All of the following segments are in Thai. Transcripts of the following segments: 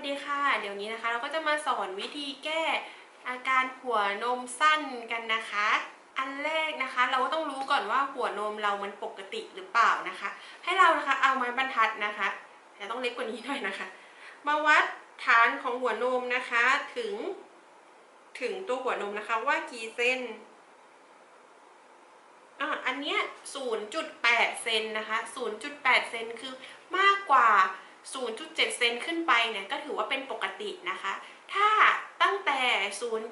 วัสดีค่ะ เดี๋ยวนี้นะคะเราก็จะมาสอนวิธีแก้อาการหัวนมสั้นกันนะคะ อันแรกนะคะ เราก็ต้องรู้ก่อนว่าหัวนมเรามันปกติหรือเปล่านะคะ ให้เรานะคะเอาไม้บรรทัดนะคะแต่ต้องเล็กกว่านี้หน่อยนะคะ มาวัดฐานของหัวนมนะคะถึง ถึงตัวหัวนมนะคะว่ากี่เซนอะอันเนี้ย0.8เซนนะคะ0.8เซนคือมากกว่า 0.7 เซนขึ้นไปเนี่ยก็ถือว่าเป็นปกตินะคะ ถ้าตั้งแต่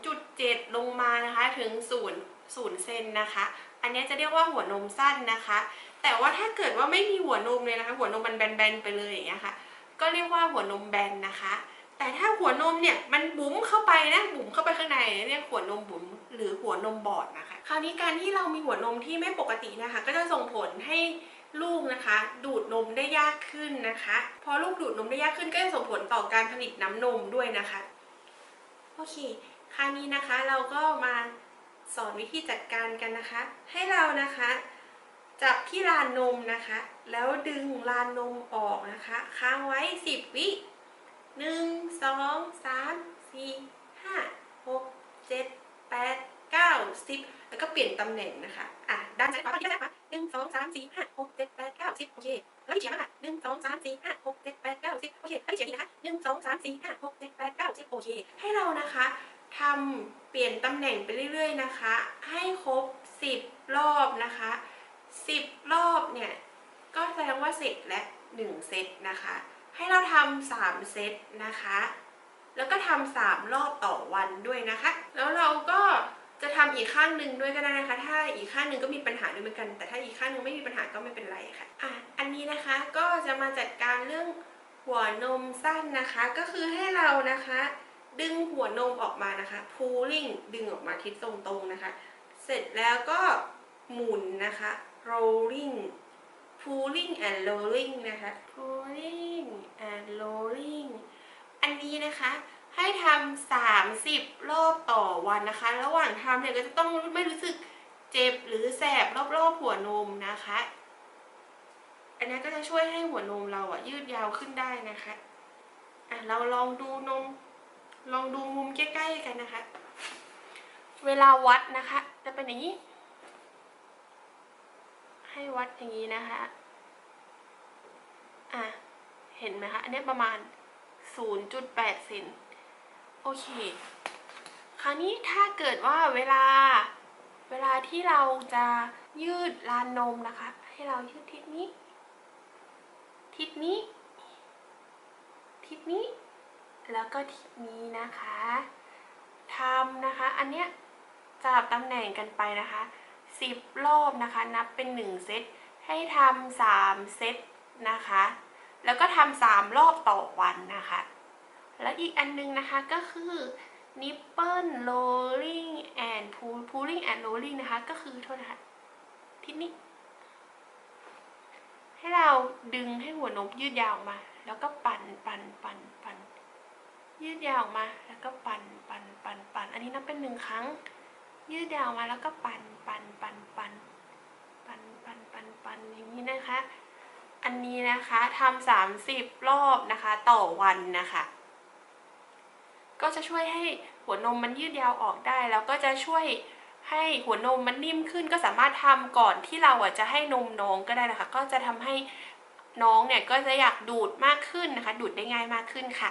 0.7 ลงมานะคะถึง 0 0 เซนนะคะ อันนี้จะเรียกว่าหัวนมสั้นนะคะ แต่ว่าถ้าเกิดว่าไม่มีหัวนมเลยนะคะ หัวนมมันแบนๆไปเลยอย่างเงี้ยค่ะ ก็เรียกว่าหัวนมแบนนะคะ แต่ถ้าหัวนมเนี่ยมันบุ๋มเข้าไปนะบุ๋มเข้าไปข้างในเรียกหัวนมบุ๋มหรือหัวนมบอดนะคะ คราวนี้การที่เรามีหัวนมที่ไม่ปกตินะคะ ก็จะส่งผลให้ ลูกนะคะดูดนมได้ยากขึ้นนะคะ พอลูกดูดนมได้ยากขึ้นก็จะส่งผลต่อการผลิตน้ำนมด้วยนะคะ โอเค คราวนี้นะคะเราก็มาสอนวิธีจัดการกันนะคะ ให้เรานะคะจับที่ลานนมนะคะ แล้วดึงลานนมออกนะคะ ค้างไว้ 10 วิหนึ่งสองสามสี่ห้าหกเจ็ดแปดเก้าสิบแล้วก็เปลี่ยนตำแหน่งนะคะ อะด้านซ้ายขวาด้านซ้ายขวา หนึ่งสองสามสี่ห้าหกเจ็ดแปดเก้าสิบโอเคแล้วอีกเฉียงนะคะหนึ่งสองสามสี่ห้าหกเจ็ดแปดเก้าสิบโอเคแล้วอีกเฉียงอีกนะคะหนึ่งสองสามสี่ห้าหกเจ็ดแปดเก้าสิบโอเค ให้เรานะคะทำเปลี่ยนตำแหน่งไปเรื่อย ๆนะคะ ให้ครบสิบรอบนะคะสิบรอบเนี่ย ก็แสดงว่าเสร็จและหนึ่งเซตนะคะ ให้เราทำสามเซตนะคะ แล้วก็ทำสามรอบต่อวันด้วยนะคะ แล้วเราก็ จะทำอีกข้างหนึ่งด้วยก็ได้นะคะ ถ้าอีกข้างหนึ่งก็มีปัญหาด้วยเหมือนกัน แต่ถ้าอีกข้างหนึ่งไม่มีปัญหาก็ไม่เป็นไรค่ะอะอันนี้นะคะก็จะมาจัดการเรื่องหัวนมสั้นนะคะ ก็คือให้เรานะคะ ดึงหัวนมออกมานะคะ pulling ดึงออกมาทิศตรงๆนะคะ เสร็จแล้วก็หมุนนะคะ rolling pulling and rolling นะคะ pulling and rolling อันนี้นะคะ ให้ทำ30 รอบต่อวันนะคะ ระหว่างทำเนี่ยก็จะต้องไม่รู้สึกเจ็บหรือแสบรอบๆหัวนมนะคะ อันนี้ก็จะช่วยให้หัวนมเราอะยืดยาวขึ้นได้นะคะอะเราลองดูนม ลองดูมุมใกล้ๆกันนะคะ เวลาวัดนะคะ จะเป็นอย่างนี้ ให้วัดอย่างนี้นะคะอะเห็นไหมคะ อันนี้ประมาณ 0.8เซน โอเค คราวนี้ถ้าเกิดว่าเวลาเวลาที่เราจะยืดลานนมนะคะ ให้เรายืดทิศนี้ ทิศนี้ ทิศนี้ แล้วก็ทิศนี้นะคะทำนะคะ อันเนี้ยจับตำแหน่งกันไปนะคะสิบรอบนะคะ นับเป็นหนึ่งเซตให้ทำสามเซตนะคะ แล้วก็ทำสามรอบต่อวันนะคะ แล้วอีกอันนึงนะคะก็คือ nipple rolling and pull pulling and rolling นะคะ ก็คือโทษนะคะทิศนี้ ให้เราดึงให้หัวนมยืดยาวออกมา แล้วก็ปั่นปั่นปั่นปั่นยืดยาวออกมา แล้วก็ปั่นปั่นปั่นปั่นอันนี้นับเป็นหนึ่งครั้ง ยืดยาวมาแล้วก็ปั่นปั่นปั่นปั่นปั่นปั่นปั่นปั่นอย่างนี้นะคะ อันนี้นะคะทำสามสิบรอบนะคะ ต่อวันนะคะ ก็จะช่วยให้หัวนมมันยืดยาวออกได้ แล้วก็จะช่วยให้หัวนมมันนิ่มขึ้น ก็สามารถทำก่อนที่เราอะจะให้นมน้องก็ได้นะคะ ก็จะทำให้น้องเนี่ยก็จะอยากดูดมากขึ้นนะคะ ดูดได้ง่ายมากขึ้นค่ะ